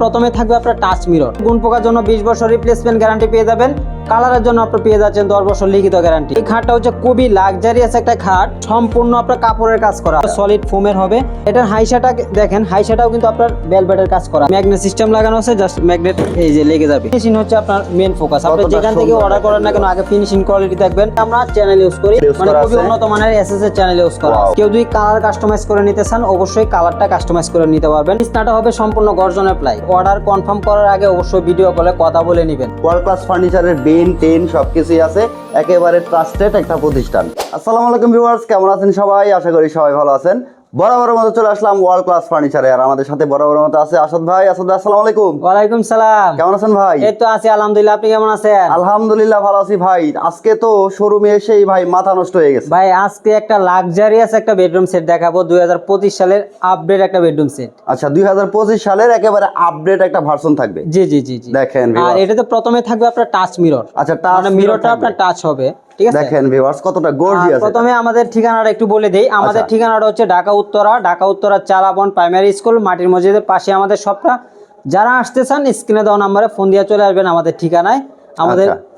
প্রথমে থাকবে আপনার টাচ মিরর গুণ পোকার জন্য বিশ বছর রিপ্লেসমেন্ট গ্যারান্টি পেয়ে যাবেন। কালারের জন্য আপনি পেয়ে যাচ্ছেন দশ বছর লিখিত গ্যারান্টি এই খাটটা হচ্ছে খুবই লাক্সারিয়াস একটা খাট। সম্পূর্ণ আপনার কাপড়ের কাজ করা। সলিড ফোমের হবে। এটার হাইসাটা দেখেন হাইসাটাও কিন্তু আপনার বেলবেটের কাজ করা। ম্যাগনেট সিস্টেম লাগানো আছে জাস্ট ম্যাগনেট এই যে লেগে যাবে। ফিনিশিং হচ্ছে আপনার মেন ফোকাস আপনি যেখান থেকে অর্ডার করেন না কেন আগে ফিনিশিং কোয়ালিটি দেখবেন। আমরা চ্যানেল ইউজ করি। মানে খুবই উন্নত মানের এসএস এর চ্যানেল ইউজ করা। কেউ যদি কালার কাস্টমাইজ করে নিতে চান অবশ্যই কালারটা কাস্টমাইজ করে নিতে পারবেন। বিছনাটা হবে সম্পূর্ণ গর্জনের প্লাই। অর্ডার কনফার্ম করার আগে অবশ্যই ভিডিও কলে কথা বলে নেবেন। ওয়ার্ল্ড ক্লাস ফার্নিচারের বেন টেন, সবকিছুই আছে। একেবারে ট্রাস্টেড একটা প্রতিষ্ঠান। আসসালামু আলাইকুম ভিউয়ার্স, কেমন আছেন সবাই? আশা করি সবাই ভালো আছেন। বরাবরের মতো চলে আসলাম ওয়ার্ল্ড ক্লাস ফার্নিচারে আর আমাদের সাথে বরাবরের মতো আছে আসাদ ভাই। আসাদ ভাই আসসালামু আলাইকুম। ওয়ালাইকুম সালাম। কেমন আছেন ভাই? এই তো আছি আলহামদুলিল্লাহ। আপনি কেমন আছেন? আলহামদুলিল্লাহ ভালো আছি ভাই। আজকে তো শোরুমে এসেই ভাই মাথা নষ্ট হয়ে গেছে। ভাই আজকে একটা লাক্সারিয়াস একটা বেডরুম সেট দেখাবো। দুই হাজার পঁচিশ সালের আপডেট একটা বেডরুম সেট আচ্ছা দুই হাজার পঁচিশ সালের একেবারে আপডেট একটা ভার্সন থাকবে। জি জি জি জি। দেখেন আর। এটাতে প্রথমে থাকবে আপনার টাচ মিরর আচ্ছা টাচ মানে মিররটা আপনার টাচ হবে। ঠিক আছে? দেখেন ভিউয়ার্স কতটা গর্জিয়াস প্রথমে আমাদের ঠিকানাটা একটু বলে দেই। আমাদের আচ্ছা। ঠিকানাটা হচ্ছে ঢাকা উত্তরা। ঢাকা উত্তরা চালাবন প্রাইমারি স্কুল মাটির মসজিদের পাশে আমাদের সবটা যারা আসতে চান স্ক্রিনে দেওয়া নাম্বারে ফোন দিয়ে চলে আসবেন আমাদের ঠিকানায়। আমাদের আচ্ছা।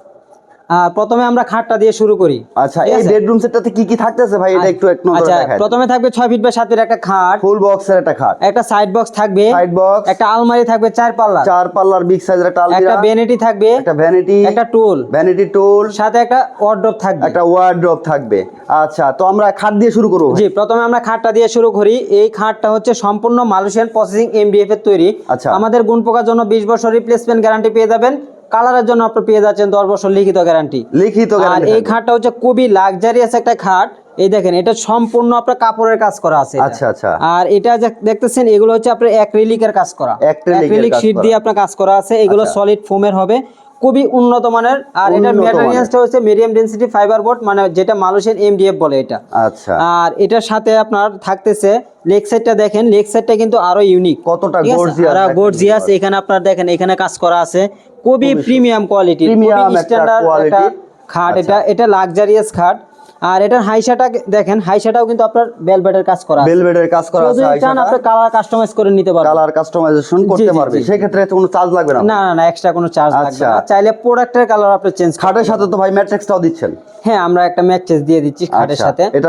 প্রথমে আমরা খাটটা দিয়ে শুরু করি। আচ্ছা এই বেডরুম সেটটাতে কি কি থাকতেছে ভাই? এটা একটু এক নজরে আচ্ছা প্রথমে থাকবে ছয় ফিট বাই সাত ফিট একটা খাট। ফুল বক্সের একটা খাট। একটা সাইড বক্স থাকবে। সাইড বক্স একটা আলমারি থাকবে চার পাল্লা চার পাল্লার বিগ সাইজের একটা আলমারি। একটা বেনেটি থাকবে একটা ভ্যানিটি একটা টুল ভ্যানিটি টুল সাথে একটা ওয়ার্ড্রপ থাকবে। একটা ওয়ার্ড্রপ থাকবে। আচ্ছা তো আমরা খাট দিয়ে শুরু করব জি প্রথমে আমরা খাটটা দিয়ে শুরু করি। এই খাটটা হচ্ছে সম্পূর্ণ মালয়েশিয়ান প্রসেসিং এমডিএফ এর তৈরি। আচ্ছা। আমাদের গুণ পোকার জন্য বিশ বছর রিপ্লেসমেন্ট গ্যারান্টি পেয়ে যাবেন। কালারের জন্য আপনি পেয়ে যাচ্ছেন দশ বছর লিখিত গ্যারান্টি লিখিত আর এই খাটটা হচ্ছে খুবই লাক্সারিয়াস একটা খাট। এই দেখেন এটা সম্পূর্ণ আপনার কাপড়ের কাজ করা আছে আচ্ছা, আচ্ছা। আর এটা যে দেখতেছেন এগুলো হচ্ছে আপনার অ্যাক্রিলিকের কাজ করা। অ্যাক্রিলিক শীট দিয়ে আপনার কাজ করা আছে। এগুলো আচ্ছা। সলিড ফোমের হবে। খুবই উন্নত মানের। আর এটার ম্যাটেরিয়ালসটা হচ্ছে মিডিয়াম ডেনসিটি ফাইবার বোর্ড মানে যেটা মালয়েশিয়ান এমডিএফ বলে এটা। আচ্ছা। আর এটার সাথে আপনার থাকতেছে লেগ সাইডটা দেখেন লেগ সাইডটা কিন্তু আরও ইউনিক কতটা গর্জিয়াস আর গর্জিয়াস এখানে আপনার দেখেন এখানে কাজ করা আছে। খুবই premium quality premium standard quality। খাট। আচ্ছা। এটা এটা লাক্সারিয়াস খাট। আর এটার হাইসাটা দেখেন হাইসাটাও কিন্তু আপনার বেলবেটের কাজ করা বেলবেটের কাজ করা আছে যদি চান আপনি কালার কাস্টমাইজ করে নিতে পারবেন। কালার কাস্টমাইজেশন করতে পারবেন। পারবে। সেই ক্ষেত্রে কোনো চার্জ লাগবে না। না না এক্সট্রা কোনো চার্জ লাগবে আচ্ছা। না চাইলে প্রোডাক্টের কালার আপনি চেঞ্জ খাটের সাথে তো ভাই ম্যাট্রিক্সটাও দিচ্ছেন। হ্যাঁ আমরা একটা ম্যাট্রেস দিয়ে দিচ্ছি খাটের আচ্ছা, সাথে। এটা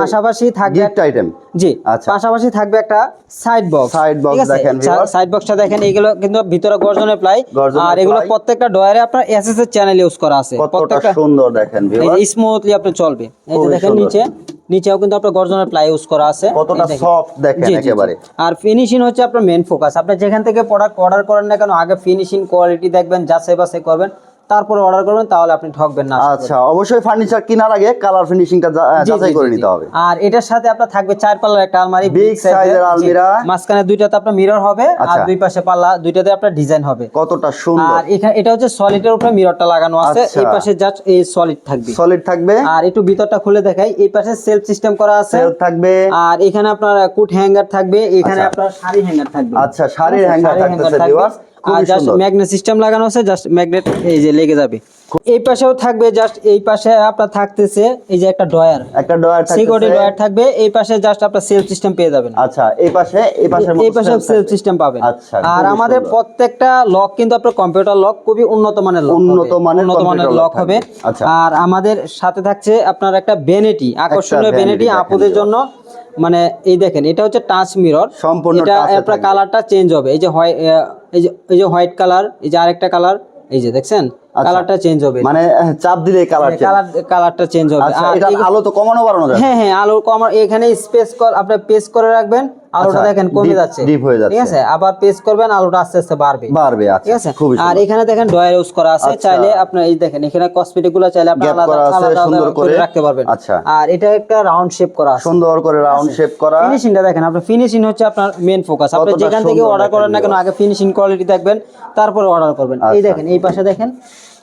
পাশাপাশি থাকবে গিফট আইটেম জি আচ্ছা। পাশাপাশি থাকবে একটা সাইড বক্স Side box দেখেন। সাইড বক্সটা দেখেন এগুলো কিন্তু ভিতরে গর্জনের প্লাই। আর এগুলো প্রত্যেকটা ডয়ারে আপনার এসএস এর চ্যানেল ইউজ করা আছে। প্রত্যেকটা সুন্দর দেখেন এই স্মুথলি আপনি চলবে। এই যে দেখেন নিচে নিচেও কিন্তু আপনার গর্জনের প্লাই ইউজ করা আছে। কতটা সফট দেখেন। একেবারে। আর ফিনিশিং হচ্ছে আপনার মেন ফোকাস আপনি যেখান থেকে প্রোডাক্ট অর্ডার করেন না কেন আগে ফিনিশিং কোয়ালিটি দেখবেন যাচাই বাছাই করবেন। তারপরে অর্ডার করবেন তাহলে আপনি ঠকবেন না। আচ্ছা অবশ্যই ফার্নিচার কেনার আগে কালার ফিনিশিংটা যাচাই করে নিতে হবে। আর এটার সাথে আপনার থাকবে চার পাল্লার একটা আলমারি size এর আলমিরা। মাঝখানে দুইটাতে আপনার মিরর হবে আর আচ্ছা। দুই পাশে পাল্লা দুইটাতে আপনার ডিজাইন হবে। কতটা সুন্দর। আর এখানে এটা হচ্ছে সলিডের উপরে মিররটা লাগানো আছে। আচ্ছা। এই পাশে জাস্ট এই সলিড থাকবে। সলিড থাকবে। আর একটু ভিতরটা খুলে দেখাই। এই পাশে সেলফ সিস্টেম করা আছে। সেল থাকবে। আর এখানে আপনার কোট হ্যাঙ্গার থাকবে। এখানে আচ্ছা। আপনার শাড়ি হ্যাঙ্গার থাকবে। আচ্ছা, শাড়ির ঠিক আছে? hanger আর জাস্ট ম্যাগনেট সিস্টেম লাগানো আছে জাস্ট ম্যাগনেট এই যে লেগে যাবে। এই পাশেও থাকবে জাস্ট এই পাশে আপনার থাকতেছে এই যে একটা ডয়ার একটা ডয়ার সিকিউরিটি থাকবে ডয়ার থাকবে এই পাশে জাস্ট আপনার সেলফ সিস্টেম পেয়ে যাবেন। আচ্ছা এই পাশে এই পাশে এই পাশে সেলফ সিস্টেম পাবেন। আচ্ছা আর আমাদের প্রত্যেকটা লক কিন্তু আপনার কম্পিউটার লক খুবই উন্নত মানের লক উন্নত মানের উন্নত মানের লক হবে। আচ্ছা। আর আমাদের সাথে থাকছে আপনার একটা বেনেটি আকর্ষণীয় বেনেটি আপুদের জন্য। মানে এই দেখেন এটা হচ্ছে টাচ মিরর সম্পূর্ণ এটা আপনার কালারটা চেঞ্জ হবে। এই যে হোয়াইট এই যে এই যে হোয়াইট কালার এই যে আরেকটা কালার এই যে দেখছেন। কালারটা চেঞ্জ হবে। মানে চাপ দিলে কালার কালার কালারটা চেঞ্জ হবে। আচ্ছা আর এটা আলো তো কমানো বাড়ানো যায় হ্যাঁ হ্যাঁ আলোর কমার এখানে স্পেস আপনি পেস করে রাখবেন আলোটা আচ্ছা, দেখেন কমে যাচ্ছে। deep হয়ে যাচ্ছে। ঠিক আছে? আবার পেস করবেন আলোটা আস্তে আস্তে বাড়বে। বাড়বে আচ্ছা ঠিক আছে? আর এখানে দেখেন ডয়ার ইউজ করা আছে। আচ্ছা। চাইলে আপনার এই দেখেন এখানে কসমেটিকগুলো চাইলে আপনি আলাদা আলাদা সুন্দর করে করে। রাখতে পারবেন। আচ্ছা। আর এটা একটা রাউন্ড শেপ করা আছে। সুন্দর করে রাউন্ড শেপ করা। ফিনিশিংটা দেখেন আপনার ফিনিশিং হচ্ছে আপনার মেন ফোকাস আপনি যেখান থেকে অর্ডার করেন না কেন আগে ফিনিশিং কোয়ালিটি দেখবেন তারপরে অর্ডার করবেন। এই আচ্ছা। দেখেন এই পাশে দেখেন।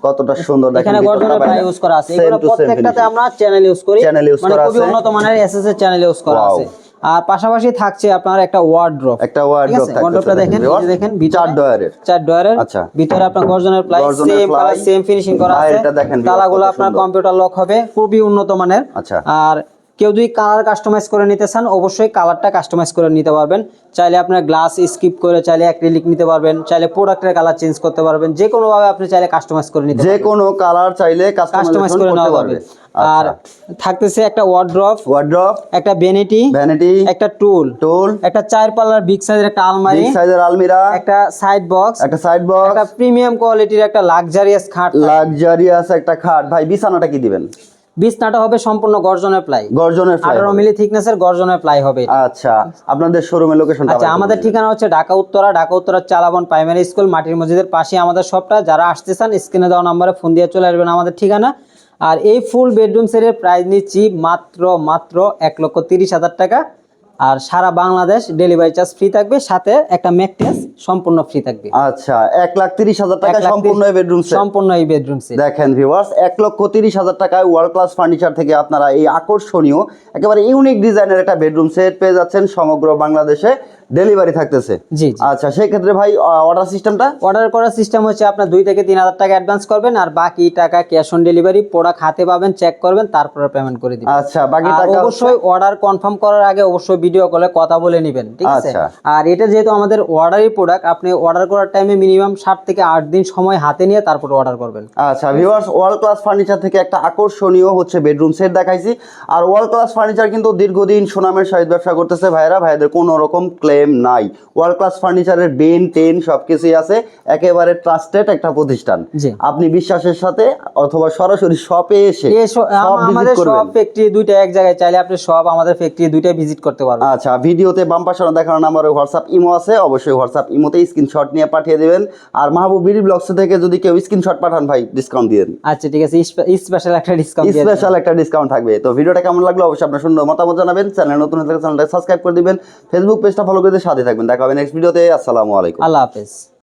কতটা সুন্দর দেখেন এখানে গর্জনের ইউজ করা আছে। এগুলো প্রত্যেকটাতে আমরা চ্যানেল ইউজ করি। Use মানে করা খুবই আছে। উন্নত মানের এসএসএস চ্যানেল ইউজ করা আছে। আর পাশাপাশি থাকছে আপনার একটা ওয়ার্ড্রপ একটা ওয়ার্ড্রপ থাকছে ওয়ার্ড্রপটা দেখেন এই দেখেন চার ডয়ারের। চার ডয়ারের। আচ্ছা। ভিতরে আপনার গর্জনের ply same colour same finishing করা আছে। দেখেন, তালাগুলো আপনার কম্পিউটার লক হবে খুবই উন্নত মানের আচ্ছা। আর কেউ যদি কালার কাস্টমাইজ করে নিতে চান অবশ্যই কালারটা কাস্টমাইজ করে নিতে পারবেন। চাইলে আপনার গ্লাস স্কিপ করে চাইলে অ্যাক্রিলিক নিতে পারবেন চাইলে প্রোডাক্টের কালার চেঞ্জ করতে পারবেন। যে কোনো ভাবে আপনি চাইলে কাস্টমাইজ করে নিতে যে কোনো কালার চাইলে কাস্টমাইজ করে নেওয়া পারবে। আর থাকতেছে একটা ওয়ার্ড্রপ ওয়ার্ড্রপ একটা বেনিটি ভ্যানিটি একটা টুল টুল একটা চার পাল্লার বিগ সাইজের একটা আলমারি বিগ সাইজের আলমিরা একটা সাইড বক্স একটা সাইড বক্স একটা প্রিমিয়াম কোয়ালিটির একটা লাক্সারিয়াস খাট লাক্সারিয়াস একটা খাট। ভাই বিছানাটা কি দিবেন? বিছনাটা হবে সম্পূর্ণ গর্জনের প্লাই। গর্জনের প্লাই 18 মিলি থিকনেসের গর্জনের প্লাই হবে। আচ্ছা আপনাদের শোরুমের লোকেশনটা আচ্ছা আমাদের ঠিকানা হচ্ছে ঢাকা উত্তরা। ঢাকা উত্তরা চালাবন প্রাইমারি স্কুল মাটির মসজিদের পাশে আমাদের শপটা যারা আসতে চান স্ক্রিনে দেওয়া নাম্বারে ফোন দিয়ে চলে আসবেন আমাদের ঠিকানা। আর এই ফুল বেডরুম সেটের প্রাইস নিচ্ছি মাত্র মাত্র এক লক্ষ তিরিশ হাজার টাকা। আর সারা বাংলাদেশ ডেলিভারি চার্জ ফ্রি থাকবে সাথে একটা ম্যাকনেস সম্পূর্ণ ফ্রি থাকবে। আচ্ছা এক লাখ তিরিশ হাজার টাকা সম্পূর্ণ তিরিশ- বেডরুম সেট সম্পূর্ণ এই বেডরুম সেট দেখেন ভিউয়ার্স এক লক্ষ তিরিশ হাজার টাকায় ওয়ার্ল্ড ক্লাস ফার্নিচার থেকে আপনারা এই আকর্ষণীয় একেবারে ইউনিক ডিজাইনের একটা বেডরুম সেট পেয়ে যাচ্ছেন সমগ্র বাংলাদেশে ডেলিভারি থাকতেছে। জি জি। আচ্ছা সেই ক্ষেত্রে ভাই অর্ডার সিস্টেমটা অর্ডার করার সিস্টেম হচ্ছে আপনার দুই থেকে তিন হাজার টাকা অ্যাডভান্স করবেন আর বাকি টাকা ক্যাশ অন ডেলিভারি প্রোডাক্ট হাতে পাবেন চেক করবেন তারপরে পেমেন্ট করে দিবেন। আচ্ছা বাকি টাকা অবশ্যই অর্ডার কনফার্ম করার আগে অবশ্যই ভিডিও কলে কথা বলে নেবেন ঠিক আছে? আচ্ছা। আর এটা যেহেতু আমাদের অর্ডারই প্রোডাক্ট আপনি অর্ডার করার টাইমে মিনিমাম সাত থেকে আট দিন সময় হাতে নিয়ে তারপর অর্ডার করবেন। আচ্ছা ভিউয়ার্স ওয়ার্ল্ড ক্লাস ফার্নিচার থেকে একটা আকর্ষণীয় হচ্ছে বেডরুম সেট দেখাইছি। আর ওয়ার্ল্ড ক্লাস ফার্নিচার কিন্তু দীর্ঘদিন সুনামের সহিত ব্যবসা করতেছে ভাইরা ভাইদের কোনো রকম ক্লেম নাই। ওয়ার্ল্ড ক্লাস ফার্নিচারের বেন টেন সব কিছুই আছে একেবারে ট্রাস্টেড একটা প্রতিষ্ঠান। আপনি বিশ্বাসের সাথে অথবা সরাসরি শপে এসে আমাদের সব ফ্যাক্টরি দুইটা এক জায়গায় চাইলে আপনি সব আমাদের ফ্যাক্টরি দুইটা ভিজিট করতে পারবেন। আচ্ছা ভিডিওতে বাম পাশে দেখানো নাম্বার হোয়াটসঅ্যাপ ইমো আছে অবশ্যই হোয়াটসঅ্যাপ ইমোতে স্ক্রিনশট নিয়ে পাঠিয়ে দেবেন। আর মাহবুব বিডি ব্লগস থেকে যদি কেউ স্ক্রিনশট পাঠান ভাই ডিসকাউন্ট দিয়ে আচ্ছা ঠিক আছে স্পেশাল একটা ডিসকাউন্ট স্পেশাল একটা ডিসকাউন্ট থাকবে। তো ভিডিওটা কেমন লাগল অবশ্যই আপনার সুন্দর মতামত জানাবেন। চ্যানেল নতুন হলে চ্যানেলটা সাবস্ক্রাইব করে দিবেন। ফেসবুক পেজটা ফলো করে সাথে থাকবেন। দেখা হবে নেক্সট ভিডিওতে আসসালামু আলাইকুম। আল্লাহ হাফেজ।